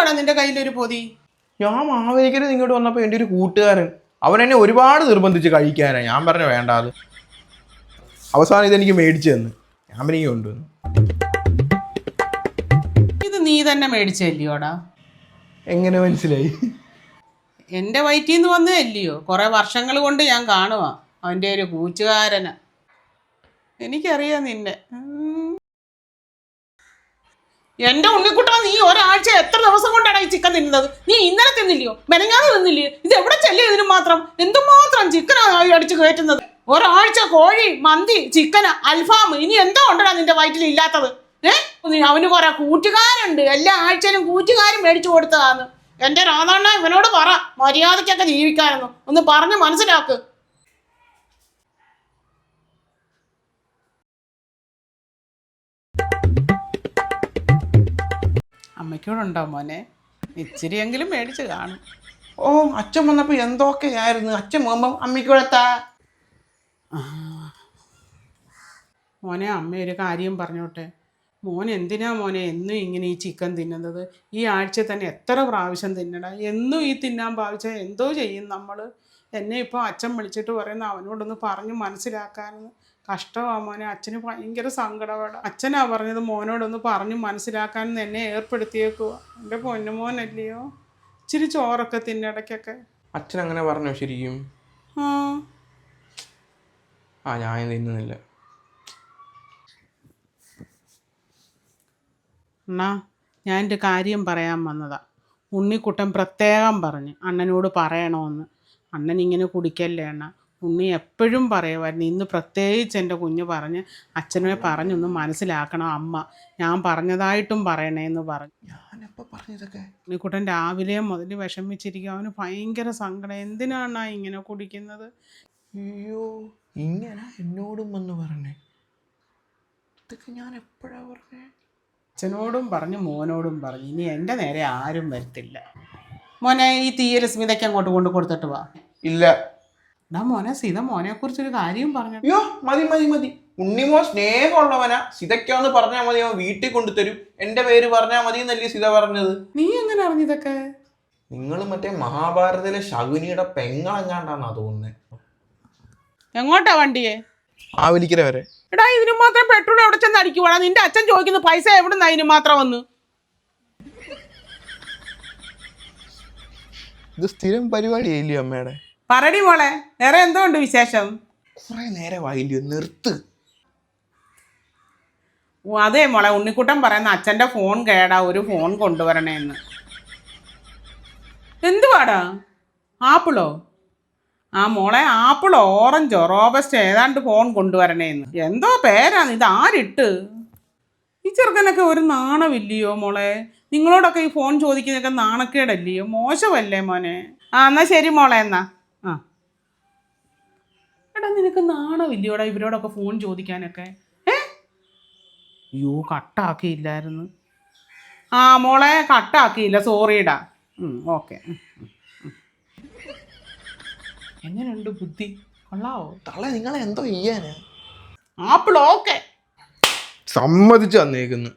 എന്തുവാടാ നിന്റെ കയ്യിലൊരു പൊതി? ഞാൻ മാവേലിക്കര ഇങ്ങോട്ട് വന്നപ്പോൾ എന്റെ ഒരു കൂട്ടുകാരൻ അവൻ എന്നെ ഒരുപാട് നിർബന്ധിച്ച് കഴിക്കാനാ. ഞാൻ പറഞ്ഞു വേണ്ട അത്. അവസാനം ഇതെനിക്ക് മേടിച്ചു തന്നു. ഞാൻ പിന്നെ കൊണ്ടുവന്നു. ഇത് നീ തന്നെ മേടിച്ചല്ലിയോടാ എങ്ങനെ മനസ്സിലായി? എന്റെ വയറ്റിൽ നിന്ന് വന്നതല്ലയോ? കുറേ വർഷങ്ങൾ കൊണ്ട് ഞാൻ കാണുവാ അവന്റെ ഒരു കൂച്ചുകാരന എനിക്കറിയാം നിന്നെ. ഉം. ഉണ്ണിക്കുട്ട നീ ഒരാഴ്ച എത്ര ദിവസം കൊണ്ടാണ് ഈ ചിക്കൻ തിന്നുന്നത്? നീ ഇന്നലെ തിന്നില്ലയോ? മെനങ്ങാതെ തിന്നില്ലയോ ഇത് എവിടെ ചെല്ലേ ഇതിന് മാത്രം? എന്തുമാത്രം ചിക്കനാണ് അടിച്ചു കയറ്റുന്നത്? ഒരാഴ്ച കോഴി മന്തി ചിക്കൻ അൽഫാം ഇനി എന്തോ ഉണ്ടടാ നിന്റെ വയറ്റിൽ ഇല്ലാത്തത്? ഏഹ് അവന് കുറെ കൂട്ടുകാരുണ്ട് എല്ലാ ആഴ്ചയിലും കൂട്ടുകാരും മേടിച്ചു കൊടുത്തതാന്ന്. എന്റെ രാധാണ്ണ ഇവനോട് പറ മര്യാദയ്ക്കൊക്കെ ജീവിക്കാനെന്ന്. ഒന്ന് പറഞ്ഞ് മനസ്സിലാക്ക്. അമ്മയ്ക്കോടുണ്ടോ മോനെ? ഇച്ചിരിയെങ്കിലും മേടിച്ച് കാണും. ഓ അച്ഛൻ വന്നപ്പോൾ എന്തൊക്കെയായിരുന്നു? അച്ഛൻ പോകുമ്പോൾ അമ്മയ്ക്കുഴത്താ മോനെ അമ്മ ഒരു കാര്യം പറഞ്ഞോട്ടെ. മോൻ എന്തിനാ മോനെ എന്നും ഇങ്ങനെ ഈ ചിക്കൻ തിന്നുന്നത്? ഈ ആഴ്ച തന്നെ എത്ര പ്രാവശ്യം തിന്നടാ? എന്നും ഈ തിന്നാൻ ഭാവിച്ചാൽ എന്തോ ചെയ്യും നമ്മൾ എന്നെ ഇപ്പോൾ അച്ഛൻ വിളിച്ചിട്ട് പറയുന്ന അവനോടൊന്ന് പറഞ്ഞ് മനസ്സിലാക്കാനെന്ന് കഷ്ടമാ മോനെ. അച്ഛന് ഭയങ്കര സങ്കടമാണ് അച്ഛനാ പറഞ്ഞത് മോനോടൊന്ന് പറഞ്ഞു മനസ്സിലാക്കാൻ എന്നെ ഏർപ്പെടുത്തിയേക്കുക എന്റെ പൊന്നുമോനല്ലയോ ഇച്ചിരി ചോറൊക്കെ തിന്നിടയ്ക്കൊക്കെ അച്ഛൻ അങ്ങനെ പറഞ്ഞോ ശരിക്കും? ആ. ഞാൻ തിന്നുന്നില്ല. അണ്ണാ ഞാൻ എന്റെ കാര്യം പറയാൻ വന്നതാ. ഉണ്ണിക്കുട്ടൻ പ്രത്യേകം പറഞ്ഞ് അണ്ണനോട് പറയണമെന്ന് അണ്ണൻ ഇങ്ങനെ കുടിക്കല്ലേ അണ്ണ? ഉണ്ണി എപ്പോഴും പറയുമായിരുന്നു ഇന്ന് പ്രത്യേകിച്ച് എന്റെ കുഞ്ഞ് പറഞ്ഞ് അച്ഛനെ പറഞ്ഞൊന്ന് മനസ്സിലാക്കണം അമ്മ ഞാൻ പറഞ്ഞതായിട്ടും പറയണേ എന്ന് പറഞ്ഞു. ഞാനെപ്പോൾ പറഞ്ഞതൊക്കെ? ഉണ്ണിക്കുട്ടൻ രാവിലെ മുതൽ വിഷമിച്ചിരിക്കും അവന് ഭയങ്കര സങ്കടം. എന്തിനാണ് ഇങ്ങനെ കുടിക്കുന്നത്? അയ്യോ ഇങ്ങനെ എന്നോടും വന്ന് പറഞ്ഞേ. ഇതൊക്കെ ഞാൻ എപ്പോഴാ പറഞ്ഞേ? അച്ഛനോടും പറഞ്ഞു മോനോടും പറഞ്ഞു. ഇനി എന്റെ നേരെ ആരും വരത്തില്ല. മോനെ ഈ തീയൽ സ്മിതയ്ക്ക് അങ്ങോട്ട് കൊണ്ട് കൊടുത്തിട്ട് വാ. ഇല്ല. എടാ മോനെ സീത മോനെ കുറിച്ചൊരു കാര്യം പറഞ്ഞു. അയ്യോ മതി മതി മതി. ഉണ്ണിമോ സ്നേഹമുള്ളവനാ. സിതയ്ക്കാന്ന് പറഞ്ഞാൽ മതി അവൻ വീട്ടിൽ കൊണ്ടുതരും. എന്റെ പേര് പറഞ്ഞാൽ മതി എന്നല്ലേ സിത പറഞ്ഞത്? നീ എങ്ങനെ അറിഞ്ഞിതൊക്കെ നിങ്ങൾ മറ്റേ മഹാഭാരതത്തിലെ ശകുനിയുടെ പെങ്ങളെങ്ങാണ്ടാന്നാ തോന്നുന്നത് എങ്ങോട്ടാ വണ്ടിയെ? മാവേലിക്കര വരെ. എടാ ഇതിന് മാത്രം പെട്രോൾ എവിടെ ചെന്ന് അടിക്കുവാടാ നിന്റെ അച്ഛൻ ചോദിക്കുന്ന പൈസ എവിടുന്ന ഇതിന് മാത്രം വന്ന്? ഇത് സ്ഥിരം പരിപാടിയായില്ലേ അമ്മയുടെ പറടി മോളെ വേറെ എന്തോ ഉണ്ട് വിശേഷം? കുറെ നേരം ആയില്ലയോ നിർത്ത്. ഓ, അതെ മോളെ ഉണ്ണിക്കുട്ടൻ പറയുന്ന അച്ഛന്റെ ഫോൺ കേടാ ഒരു ഫോൺ കൊണ്ടുവരണേന്ന്. എന്തുവാടാ? ആപ്പിളോ? ആ മോളെ ആപ്പിൾ ഓറഞ്ചോ റോബസ്റ്റോ ഏതാണ്ട് ഫോൺ കൊണ്ടുവരണേന്ന്. എന്തോ പേരാണ് ഇത് ആരിട്ട്? ഈ ചെറുക്കനൊക്കെ ഒരു നാണമില്ലയോ മോളെ? നിങ്ങളോടൊക്കെ ഈ ഫോൺ ചോദിക്കുന്നതൊക്കെ നാണക്കേടല്ലയോ? മോശമല്ലേ മോനെ? ആ എന്നാ ശരി മോളെ എന്നാ. ആ. എടാ നിനക്ക് നാണമില്ലയോടാ ഇവരോടൊക്കെ ഫോൺ ചോദിക്കാനൊക്കെ? ഏ? അയ്യോ കട്ടാക്കിയില്ലായിരുന്നു. ആ മോളെ കട്ടാക്കിയില്ല. സോറിടാ ഓക്കെ. എങ്ങനെയുണ്ട് ബുദ്ധി? കൊള്ളാവോ? തള്ള നിങ്ങളെ എന്തോ ചെയ്യാന്? Apple okay. സമ്മതിച്ചു തന്നേക്കുന്നു.